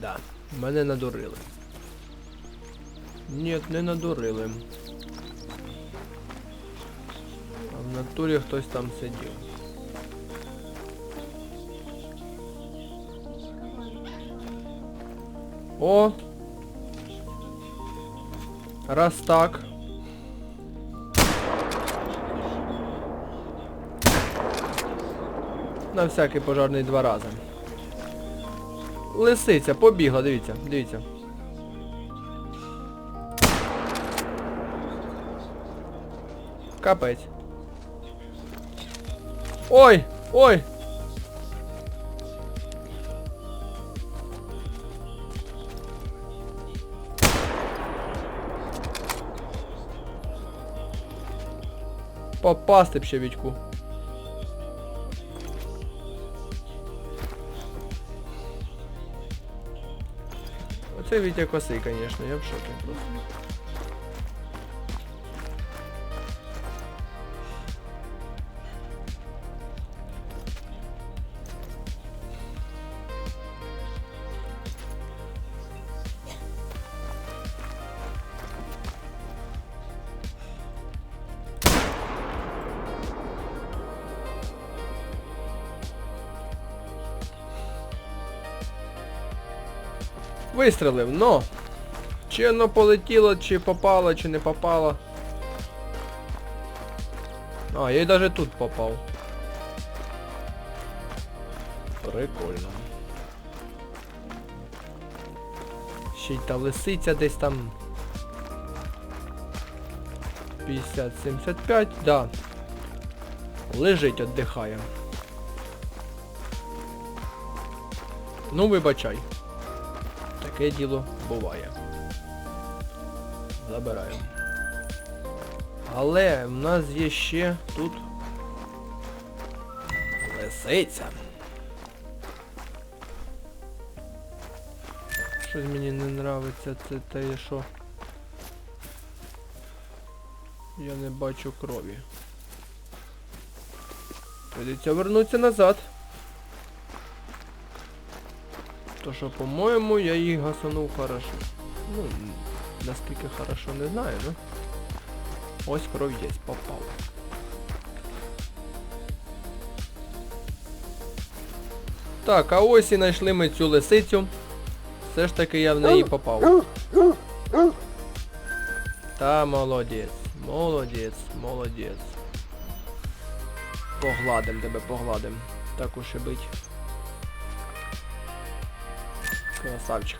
Да. Мене надурили. Ні, не надурили. А в натурі хтось там сидів. О! Раз так. На всякий пожарний два рази. Лисиця, побігла, дивіться, дивіться. Капець. Ой! Ой! Попасти б ще Вітьку. Оце Вітя косий, звісно, я в шокі просто. Вистрелив, но. Чи воно полетіло, чи попало, чи не попало. А, я й навіть тут попав. Прикольно. Ще й та лисиця десь там. 50-75, да. Лежить, віддихає. Ну, вибачай. Таке діло буває. Забираємо. Але в нас є ще тут лисиця. Щось мені не нравиться, це те, що я не бачу крові. Придеться вернутися назад. То що, по-моєму, я їх гасанув хорошо. Ну, наскільки хорошо не знаю, ну. Ось кров є, попав. Так, а ось і знайшли ми цю лисицю. Все ж таки я в неї попав. Та молодець, молодець, молодець. Погладим тебе, погладим. Так уж і бить. Красавчик.